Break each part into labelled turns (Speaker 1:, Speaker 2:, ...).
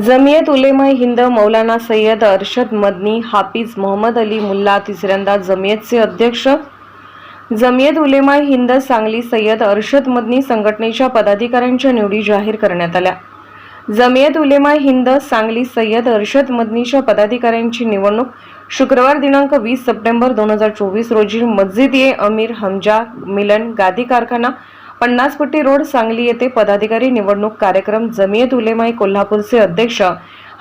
Speaker 1: जमियत उलेमा हिंद मौलाना सय्यद अरशद मदनी हाफिज मोहम्मद अली मुल्ला तिसऱ्यांदा जमियतचे अध्यक्ष. जमियत उलेमा हिंद सांगली सय्यद अरशद मदनी संघटनेच्या पदाधिकाऱ्यांच्या निवडी जाहीर करण्यात आल्या. जमियत उलेमा हिंद सांगली सय्यद अरशद मदनीच्या पदाधिकाऱ्यांची निवडणूक शुक्रवार दिनांक वीस सप्टेंबर दोन हजार चोवीस रोजी मस्जिद ए अमीर हमजा मिलन गादी कारखाना पन्नासपट्टी रोड सांगली येथे पदाधिकारी निवडणूक कार्यक्रम जमियत उलेमाई कोल्हापूरचे अध्यक्ष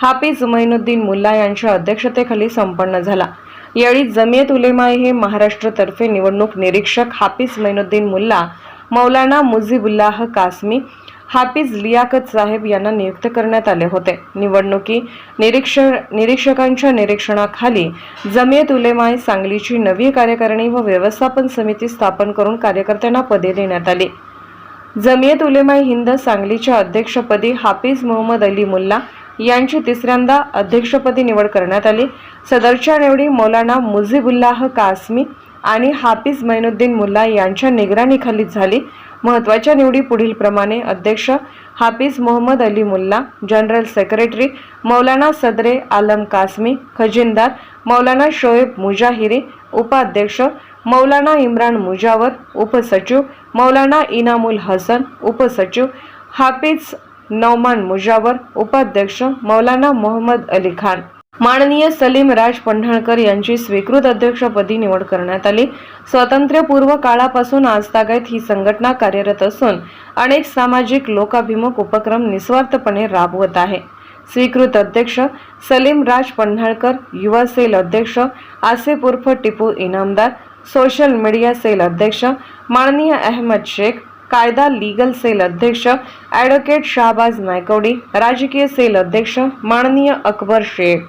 Speaker 1: हाफिज मैनुद्दीन मुल्ला यांच्या अध्यक्षतेखाली संपन्न झाला. यावेळी जमियत उलेमाई हे महाराष्ट्रतर्फे निवडणूक निरीक्षक हाफिज मैनुद्दीन मुल्ला मौलाना मुझिबुल्लाह कासमी हाफिज लियाकत साहेब यांना नियुक्त करण्यात आले होते. निवडणुकी निरीक्ष निरीक्षकांच्या निरीक्षणाखाली जमियत उलेमाय सांगलीची नवी कार्यकारिणी व व्यवस्थापन समिती स्थापन करून कार्यकर्त्यांना पदे देण्यात आली. जमियत उलेमाई हिंद सांगलीच्या अध्यक्षपदी हाफिज मोहम्मद अली मुल्ला यांची तिसऱ्यांदा अध्यक्षपदी निवड करण्यात आली. सदरच्या निवडी मौलाना मुझिबुल्लाह कासमी आणि हाफिज मैनुद्दीन मुल्ला यांच्या निगराणीखाली झाली. महत्त्वाच्या निवडी पुढील प्रमाणे अध्यक्ष हाफिज मोहम्मद अली मुल्ला जनरल सेक्रेटरी मौलाना सदरे आलम कासमी खजिनदार मौलाना शोएब मुजाहिरी उपाध्यक्ष मौलाना इम्रान मुजावर उपसचिव मौलाना इनामुल हसन उपसचिव हाफिज नौमान मुजावर उपाध्यक्ष मौलाना मोहम्मद अली खान. माननीय सलीम राज पन्हाळकर यांची स्वीकृत अध्यक्षपदी निवड करण्यात आली. स्वातंत्र्यपूर्व काळापासून आजतागायत ही संघटना कार्यरत असून अनेक सामाजिक लोकाभिमुख उपक्रम निस्वार्थपणे राबवत आहे. स्वीकृत अध्यक्ष सलीम राज पन्हाळकर युवा सेल अध्यक्ष आसिफ उर्फ Tipu Inamdar social media cell अध्यक्ष माननीय अहमद शेख कायदा लीगल सेल अध्यक्ष ॲडव्होकेट शाहबाज नायकवडी राजकीय सेल अध्यक्ष माननीय अकबर शेख.